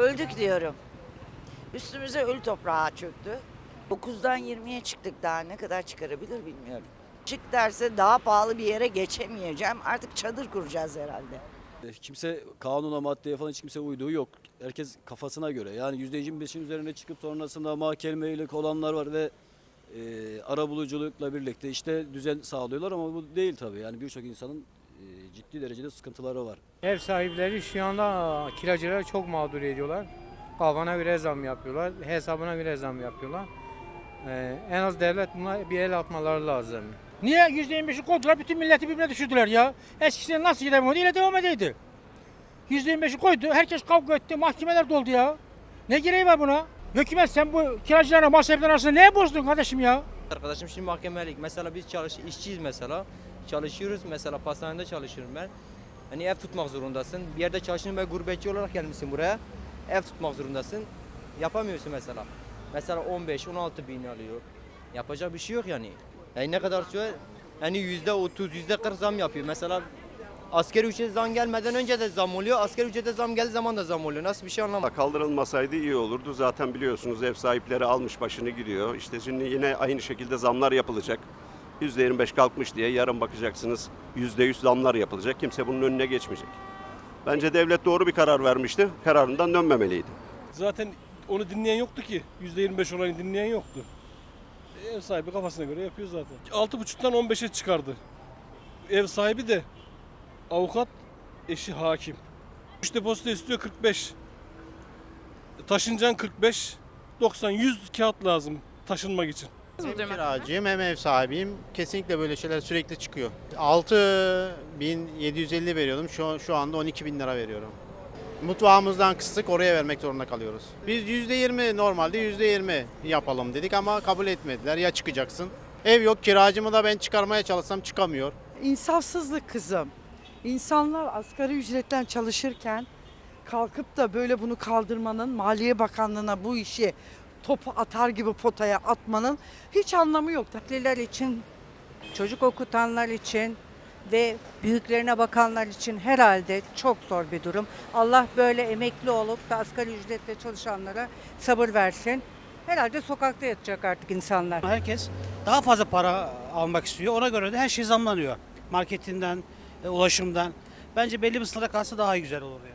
Öldük diyorum. Üstümüze ölü toprağa çöktü. 9'dan 20'ye çıktık daha ne kadar çıkarabilir bilmiyorum. Çık derse daha pahalı bir yere geçemeyeceğim. Artık çadır kuracağız herhalde. Kimse kanuna maddeye falan hiç kimse uyduğu yok. Herkes kafasına göre. Yani %25'in üzerine çıkıp sonrasında mahkemelik olanlar var ve e, arabuluculukla birlikte işte düzen sağlıyorlar ama bu değil tabii. Yani birçok insanın ciddi derecede sıkıntıları var. Ev sahipleri şu anda kiracıları çok mağdur ediyorlar. Kafana göre zam yapıyorlar, hesabına göre zam yapıyorlar. Ee, en az devlet buna bir el atmaları lazım. Niye %25'i koydular bütün milleti birbirine düşürdüler ya. Eskisine nasıl gidemiyordu yine devam edeydi. %25'i koydu herkes kavga etti mahkemeler doldu ya. Ne gereği var buna? Hükümet sen bu kiracılarla sahipleri arasında neye bozdun kardeşim ya? Arkadaşım şimdi mahkemelik. Mesela biz çalış işçiyiz mesela. Çalışıyoruz mesela pastanede çalışıyorum ben. Hani ev tutmak zorundasın. Bir yerde çalışıyorsun ve gurbetçi olarak gelmişsin buraya. Ev tutmak zorundasın. Yapamıyorsun mesela. Mesela 15-16 bin alıyor. Yapacak bir şey yok yani. Yani ne kadar süre? Hani yüzde 30, yüzde 40 zam yapıyor. Mesela askeri ücret zam gelmeden önce de zam oluyor. Askeri ücrete zam geldiği zaman da zam oluyor. Nasıl bir şey anlamadım. Kaldırılmasaydı iyi olurdu. Zaten biliyorsunuz ev sahipleri almış başını gidiyor. İşte şimdi yine aynı şekilde zamlar yapılacak. %25 kalkmış diye yarın bakacaksınız %100 zamlar yapılacak. Kimse bunun önüne geçmeyecek. Bence devlet doğru bir karar vermişti. Kararından dönmemeliydi. Zaten onu dinleyen yoktu ki. %25 olayını dinleyen yoktu. Ev sahibi kafasına göre yapıyor zaten. 6,5'tan 15'e çıkardı. Ev sahibi de avukat, eşi hakim. 3 depozito istiyor 45. Taşıncan 45. 90 100 kağıt lazım taşınmak için. Hem kiracıyım hem ev sahibiyim. Kesinlikle böyle şeyler sürekli çıkıyor. 6750 veriyordum. Şu, şu anda 12 bin lira veriyorum. Mutfağımızdan kıstık oraya vermek zorunda kalıyoruz. Biz %20 normalde %20 yapalım dedik ama kabul etmediler. Ya çıkacaksın. Ev yok kiracımı da ben çıkarmaya çalışsam çıkamıyor. İnsafsızlık kızım. İnsanlar asgari ücretten çalışırken kalkıp da böyle bunu kaldırmanın Maliye Bakanlığı'na bu işi topu atar gibi potaya atmanın hiç anlamı yok. Emekliler için, çocuk okutanlar için ve büyüklerine bakanlar için herhalde çok zor bir durum. Allah böyle emekli olup da asgari ücretle çalışanlara sabır versin. Herhalde sokakta yatacak artık insanlar. Herkes daha fazla para almak istiyor. Ona göre de her şey zamlanıyor. Marketinden, e, ulaşımdan. Bence belli bir sınıra kalsa daha güzel olur yani.